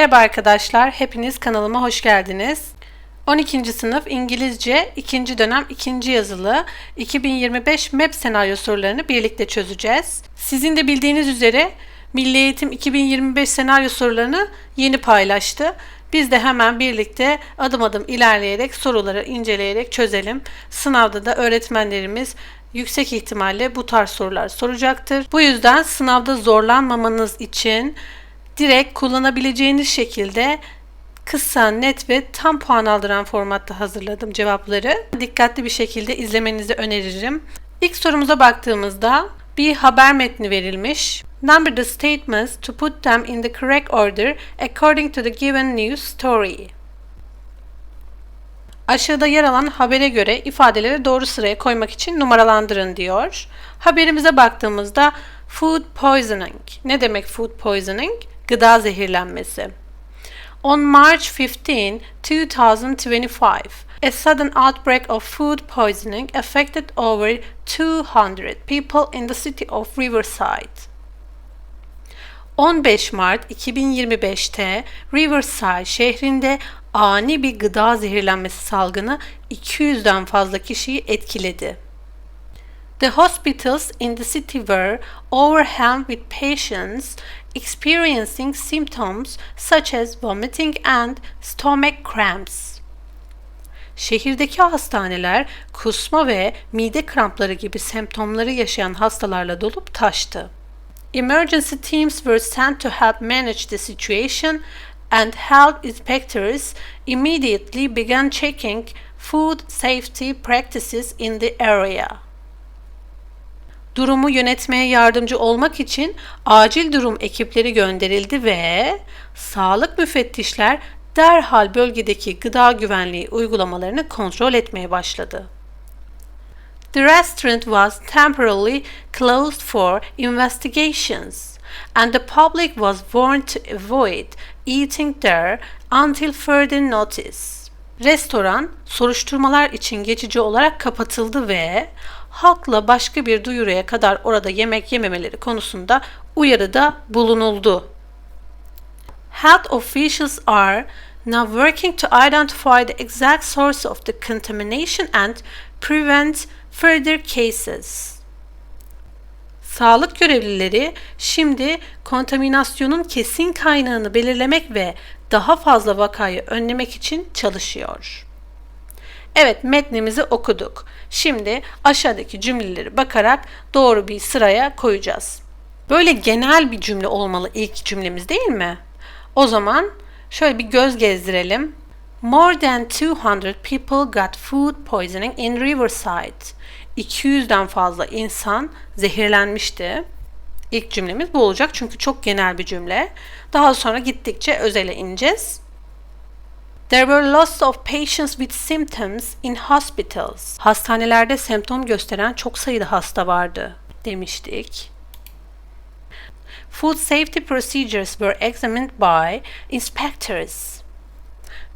Merhaba arkadaşlar, hepiniz kanalıma hoş geldiniz. 12. sınıf İngilizce 2. dönem 2. yazılı 2025 MEP senaryo sorularını birlikte çözeceğiz. Sizin de bildiğiniz üzere Milli Eğitim 2025 senaryo sorularını yeni paylaştı. Biz de hemen birlikte adım adım ilerleyerek soruları inceleyerek çözelim. Sınavda da öğretmenlerimiz yüksek ihtimalle bu tarz sorular soracaktır. Bu yüzden sınavda zorlanmamanız için direkt kullanabileceğiniz şekilde kısa, net ve tam puan aldıran formatta hazırladım cevapları. Dikkatli bir şekilde izlemenizi öneririm. İlk sorumuza baktığımızda bir haber metni verilmiş. Number the statements to put them in the correct order according to the given news story. Aşağıda yer alan habere göre ifadeleri doğru sıraya koymak için numaralandırın diyor. Haberimize baktığımızda food poisoning. Ne demek food poisoning? Gıda zehirlenmesi. On March 15, 2025, a sudden outbreak of food poisoning affected over 200 people in the city of Riverside. 15 Mart 2025'te Riverside şehrinde ani bir gıda zehirlenmesi salgını 200'den fazla kişiyi etkiledi. The hospitals in the city were overwhelmed with patients experiencing symptoms such as vomiting and stomach cramps. Şehirdeki hastaneler kusma ve mide krampları gibi semptomları yaşayan hastalarla dolup taştı. Emergency teams were sent to help manage the situation and health inspectors immediately began checking food safety practices in the area. Durumu yönetmeye yardımcı olmak için acil durum ekipleri gönderildi ve sağlık müfettişler derhal bölgedeki gıda güvenliği uygulamalarını kontrol etmeye başladı. The restaurant was temporarily closed for investigations and the public was warned to avoid eating there until further notice. Restoran soruşturmalar için geçici olarak kapatıldı ve halkla başka bir duyuruya kadar orada yemek yememeleri konusunda uyarıda bulunuldu. Health officials are now working to identify the exact source of the contamination and prevent further cases. Sağlık görevlileri şimdi kontaminasyonun kesin kaynağını belirlemek ve daha fazla vakayı önlemek için çalışıyor. Evet metnimizi okuduk. Şimdi aşağıdaki cümleleri bakarak doğru bir sıraya koyacağız. Böyle genel bir cümle olmalı ilk cümlemiz değil mi? O zaman şöyle bir göz gezdirelim. More than 200 people got food poisoning in Riverside. 200'den fazla insan zehirlenmişti. İlk cümlemiz bu olacak çünkü çok genel bir cümle. Daha sonra gittikçe özele ineceğiz. There were lots of patients with symptoms in hospitals. Hastanelerde semptom gösteren çok sayıda hasta vardı demiştik. Food safety procedures were examined by inspectors.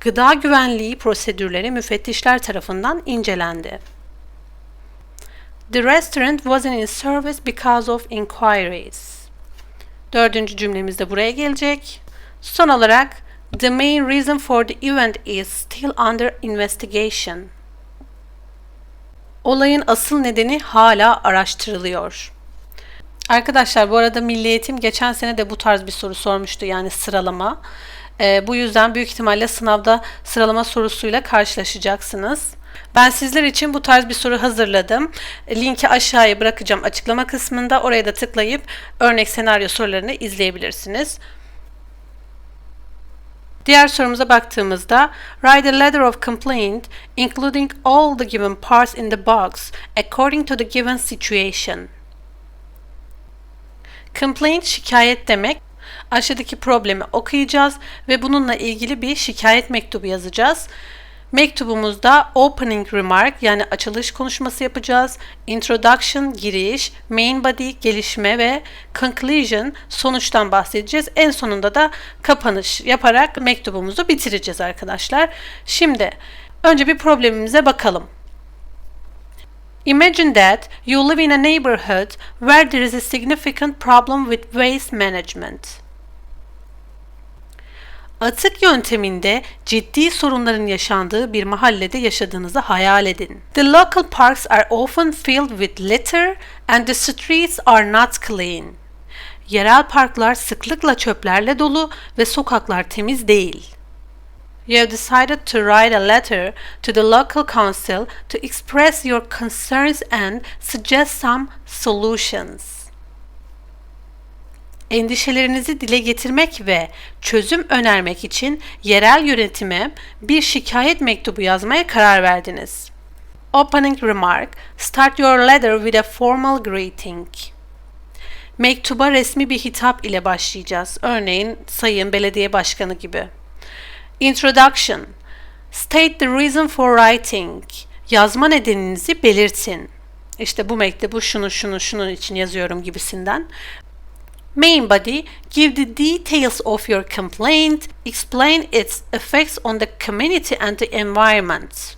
Gıda güvenliği prosedürleri müfettişler tarafından incelendi. The restaurant wasn't in service because of inquiries. Dördüncü cümlemiz de buraya gelecek. Son olarak The main reason for the event is still under investigation. Olayın asıl nedeni hala araştırılıyor. Arkadaşlar bu arada Milli Eğitim geçen sene de bu tarz bir soru sormuştu yani sıralama. Ee, bu yüzden büyük ihtimalle sınavda sıralama sorusuyla karşılaşacaksınız. Ben sizler için bu tarz bir soru hazırladım. Linki aşağıya bırakacağım açıklama kısmında. Oraya da tıklayıp örnek senaryo sorularını izleyebilirsiniz. Diğer sorumuza baktığımızda Write a letter of complaint including all the given parts in the box according to the given situation. Complaint şikayet demek. Aşağıdaki problemi okuyacağız ve bununla ilgili bir şikayet mektubu yazacağız. Mektubumuzda opening remark yani açılış konuşması yapacağız. Introduction giriş, main body gelişme ve conclusion sonuçtan bahsedeceğiz. En sonunda da kapanış yaparak mektubumuzu bitireceğiz arkadaşlar. Şimdi önce bir problemimize bakalım. Imagine that you live in a neighborhood where there is a significant problem with waste management. Atık yönteminde ciddi sorunların yaşandığı bir mahallede yaşadığınızı hayal edin. The local parks are often filled with litter and the streets are not clean. Yerel parklar sıklıkla çöplerle dolu ve sokaklar temiz değil. You have decided to write a letter to the local council to express your concerns and suggest some solutions. Endişelerinizi dile getirmek ve çözüm önermek için yerel yönetime bir şikayet mektubu yazmaya karar verdiniz. Opening remark: Start your letter with a formal greeting. Mektuba resmi bir hitap ile başlayacağız. Örneğin Sayın Belediye Başkanı gibi. Introduction State the reason for writing. Yazma nedeninizi belirtin. İşte bu mektubu şunu şunu şunun için yazıyorum gibisinden. Main body Give the details of your complaint. Explain its effects on the community and the environment.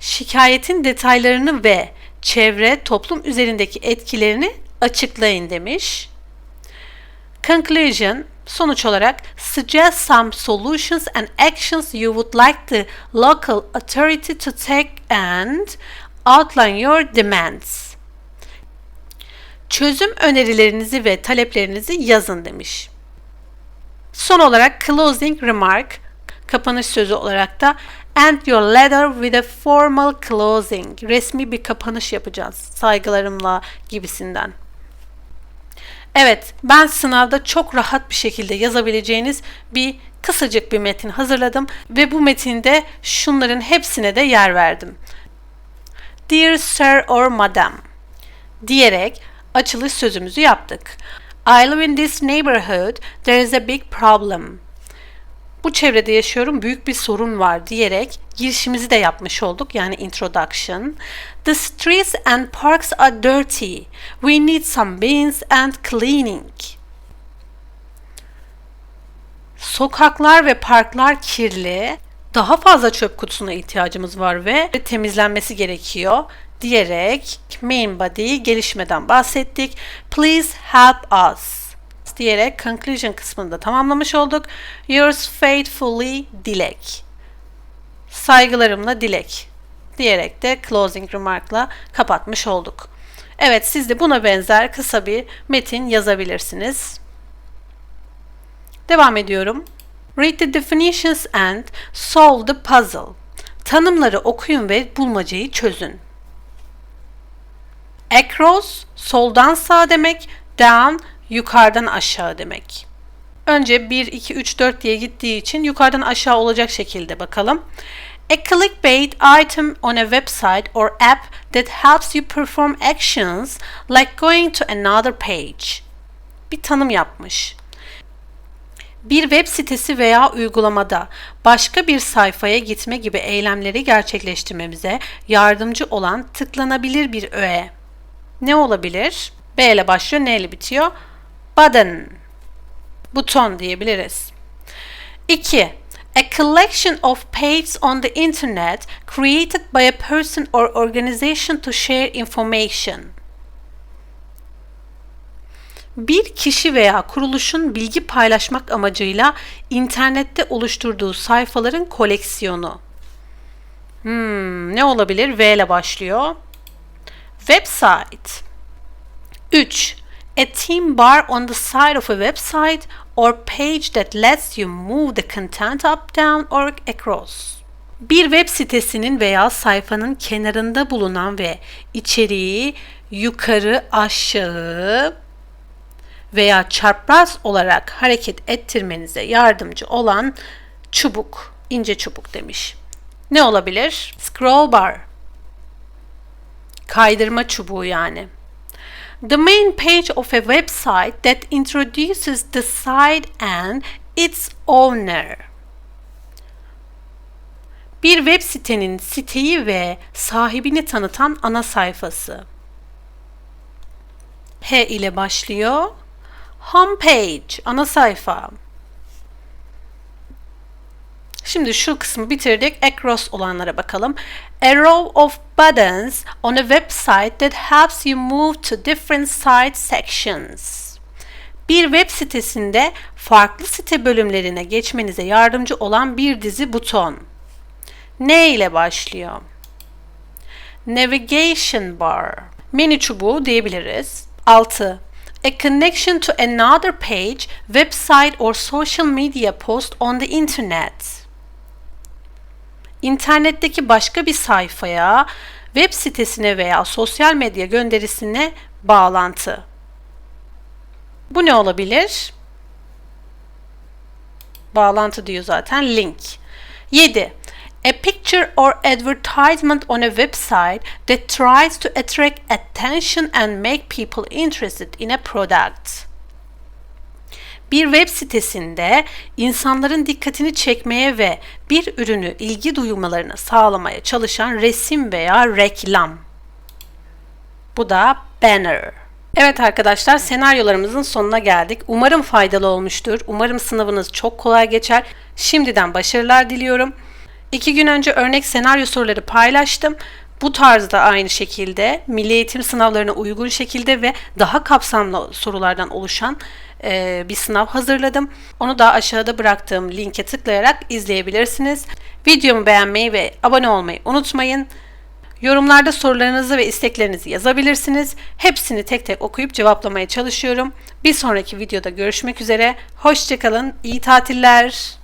Şikayetin detaylarını ve çevre, toplum üzerindeki etkilerini açıklayın demiş. Conclusion Sonuç olarak suggest some solutions and actions you would like the local authority to take and outline your demands. Çözüm önerilerinizi ve taleplerinizi yazın demiş. Son olarak closing remark, kapanış sözü olarak da end your letter with a formal closing. Resmi bir kapanış yapacağız. Saygılarımla gibisinden. Evet, ben sınavda çok rahat bir şekilde yazabileceğiniz bir kısacık bir metin hazırladım ve bu metinde şunların hepsine de yer verdim. Dear Sir or Madam diyerek açılış sözümüzü yaptık. I live in this neighborhood, there is a big problem. Bu çevrede yaşıyorum, büyük bir sorun var diyerek girişimizi de yapmış olduk yani introduction. The streets and parks are dirty. We need some bins and cleaning. Sokaklar ve parklar kirli. Daha fazla çöp kutusuna ihtiyacımız var ve temizlenmesi gerekiyor diyerek main body gelişmeden bahsettik. Please help us diyerek conclusion kısmını da tamamlamış olduk. Yours faithfully Dilek. Saygılarımla Dilek diyerek de closing remark'la kapatmış olduk. Evet siz de buna benzer kısa bir metin yazabilirsiniz. Devam ediyorum. Read the definitions and solve the puzzle. Tanımları okuyun ve bulmacayı çözün. Across soldan sağ demek, down yukarıdan aşağı demek. Önce 1, 2, 3, 4 diye gittiği için yukarıdan aşağı olacak şekilde bakalım. A clickbait item on a website or app that helps you perform actions like going to another page. Bir tanım yapmış. Bir web sitesi veya uygulamada başka bir sayfaya gitme gibi eylemleri gerçekleştirmemize yardımcı olan tıklanabilir bir öğe. Ne olabilir? B ile başlıyor, N ile bitiyor. Button. Buton diyebiliriz. 2. A collection of pages on the internet created by a person or organization to share information. Bir kişi veya kuruluşun bilgi paylaşmak amacıyla internette oluşturduğu sayfaların koleksiyonu. Hmm, ne olabilir? V ile başlıyor. Website. 3. A theme bar on the side of a website or page that lets you move the content up, down or across. Bir web sitesinin veya sayfanın kenarında bulunan ve içeriği yukarı, aşağı veya çapraz olarak hareket ettirmenize yardımcı olan çubuk, ince çubuk demiş. Ne olabilir? Scroll bar. Kaydırma çubuğu yani. The main page of a website that introduces the site and its owner. Bir web sitenin siteyi ve sahibini tanıtan ana sayfası. H ile başlıyor. Homepage, ana sayfa. Şimdi şu kısmı bitirdik. Across olanlara bakalım. A row of buttons on a website that helps you move to different site sections. Bir web sitesinde farklı site bölümlerine geçmenize yardımcı olan bir dizi buton. Ne ile başlıyor? Navigation bar. Menü çubuğu diyebiliriz. 6. A connection to another page, website or social media post on the internet. İnternetteki başka bir sayfaya, web sitesine veya sosyal medya gönderisine bağlantı. Bu ne olabilir? Bağlantı diyor zaten link. 7. A picture or advertisement on a website that tries to attract attention and make people interested in a product. Bir web sitesinde insanların dikkatini çekmeye ve bir ürünü ilgi duymalarını sağlamaya çalışan resim veya reklam. Bu da banner. Evet arkadaşlar senaryolarımızın sonuna geldik. Umarım faydalı olmuştur. Umarım sınavınız çok kolay geçer. Şimdiden başarılar diliyorum. İki gün önce örnek senaryo soruları paylaştım. Bu tarzda aynı şekilde milli eğitim sınavlarına uygun şekilde ve daha kapsamlı sorulardan oluşan e, bir sınav hazırladım. Onu da aşağıda bıraktığım linke tıklayarak izleyebilirsiniz. Videomu beğenmeyi ve abone olmayı unutmayın. Yorumlarda sorularınızı ve isteklerinizi yazabilirsiniz. Hepsini tek tek okuyup cevaplamaya çalışıyorum. Bir sonraki videoda görüşmek üzere. Hoşçakalın, iyi tatiller.